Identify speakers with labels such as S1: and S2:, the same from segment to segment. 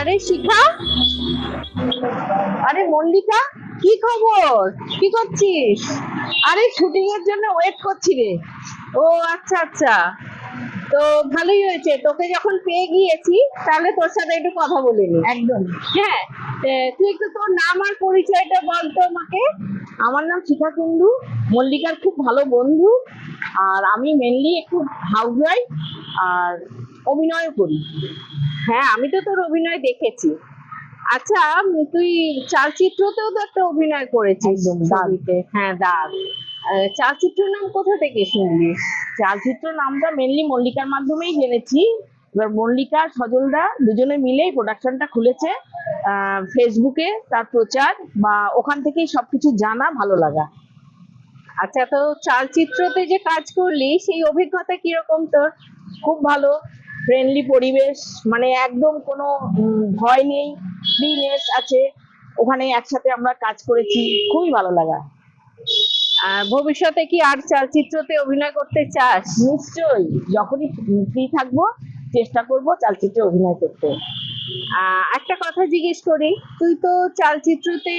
S1: আরে শিখা। আরে মল্লিকা কি খবর? কি করছিস? আরে শুটিং এর জন্য ওয়েট করছি রে। ও আচ্ছা আচ্ছা। তো ভালোই হয়েছে। তোকে যখন পেয়ে গিয়েছি তাহলে তোর সাথে একটু কথা বলে নি।
S2: একদম।
S1: হ্যাঁ তুই একটু তোর নাম আর পরিচয়টা বল তো আমাকে।
S2: আমার নাম শিখা কুন্ডু মল্লিকার খুব ভালো বন্ধু আর আমি মেনলি একটু হাউস ওয়াইফ আর অভিনয় করি।
S1: হ্যাঁ আমি তো তোর অভিনয় দেখেছি। আচ্ছা তুই চালচিত্রতেও তো একটা অভিনয় করেছিস হ্যাঁ দাগ আহ, চালচিত্রের নাম কোথা থেকে শুনলি?
S2: চালচিত্র নামটা মেনলি মল্লিকার মাধ্যমেই জেনেছি। এবার মল্লিকা সজলদা দুজনে মিলেই প্রোডাকশনটা খুলেছে। আহ, ফেসবুকে তার প্রচার বা ওখান থেকেই সবকিছু জানা ভালো লাগা।
S1: আচ্ছা তো চালচিত্রতে যে কাজ করলি সেই অভিজ্ঞতা কীরকম তোর?
S2: খুব ভালো। ফ্রেন্ডলি পরিবেশ মানে একদম কোনো ভয় নেই ফ্রিনেস আছে ওখানে একসাথে আমরা কাজ করেছি খুবই ভালো লাগা।
S1: আর ভবিষ্যতে কি আর চালচিত্রতে অভিনয় করতে চাস?
S2: নিশ্চয়ই যখনই ফ্রি থাকব চেষ্টা করব চালচিত্রে অভিনয় করতে।
S1: একটা কথা জিজ্ঞেস করি, তুই তো চালচিত্রতে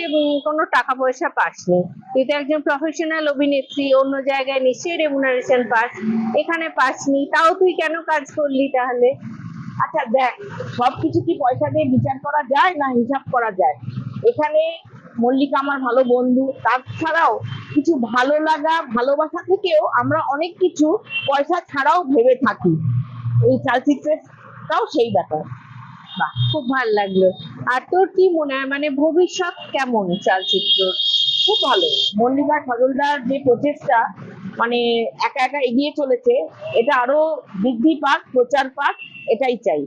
S1: কোনো টাকা পয়সা পাসনি। তুই তো একজন প্রফেশনাল অভিনেত্রী, অন্য জায়গায় নিশ্চয়ই রেমুনারেশন পাস, এখানে পাসনি, তাও তুই কেন কাজ করলি তাহলে?
S2: আচ্ছা দেখ, সবকিছু কি পয়সা দিয়ে বিচার করা যায় না হিসাব করা যায়? এখানে মল্লিকা আমার ভালো বন্ধু, তাছাড়াও কিছু ভালো লাগা, ভালোবাসা থেকেও আমরা অনেক কিছু পয়সা ছাড়াও ভেবে থাকি। এই চালচিত্রটাও সেই ব্যাপার।
S1: বাহ খুব ভালো লাগল। আর তোর কি মনে হয় মানে ভবিষ্যৎ কেমন চালচিত্র?
S2: খুব ভালো। মল্লিকা সজলদার যে প্রচেষ্টা মানে একা একা এগিয়ে চলেছে এটা আরও বৃদ্ধি পাক প্রচার পাক এটাই চাই।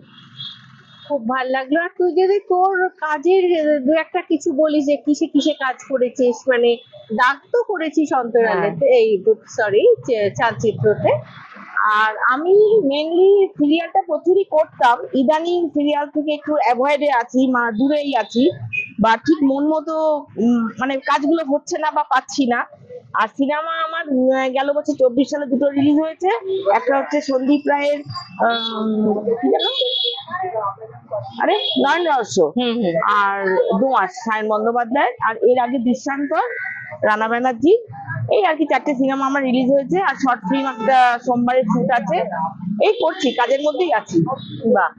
S1: খুব ভালো লাগল। আর তুই যদি তোর কাজের দু একটা কিছু বলিস যে কিসে কিসে কাজ করেছিস মানে দাগ তো করেছিস অন্তরালেতে এই সরি চালচিত্রতে।
S2: আর আমি মেনলি সিরিয়ালটা প্রচুরই করতাম। ইদানিং সিরিয়াল থেকে একটু অ্যাভয়েডে আছি মা দূরেই আছি। বা ঠিক মন মতো মানে কাজগুলো হচ্ছে না বা পাচ্ছি না। আর সিনেমা আমার গেল বছর চব্বিশ সালে দুটো রিলিজ হয়েছে। একটা হচ্ছে সন্দীপ রায়ের আরে নয়ন রহস্য আর দোঁয়াশ সায়ন বন্দ্যোপাধ্যায় আর এর আগে দৃষ্টান্ত রানা ব্যানার্জি। এই আর কি চারটে সিনেমা আমার রিলিজ হয়েছে আর শর্ট ফিল্ম একটা সোমবারের শুট আছে। এই করছি কাজের মধ্যেই আছি।
S1: বাহ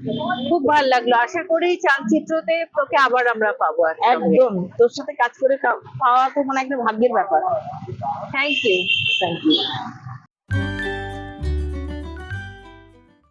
S1: খুব ভালো লাগল। আশা করি চালচিত্রতে তোকে আবার আমরা পাবো একদম
S2: একদম। তোর সাথে কাজ করে পাওয়া তো মানে একটা ভাগ্যের ব্যাপার।
S1: Thank you
S2: thank you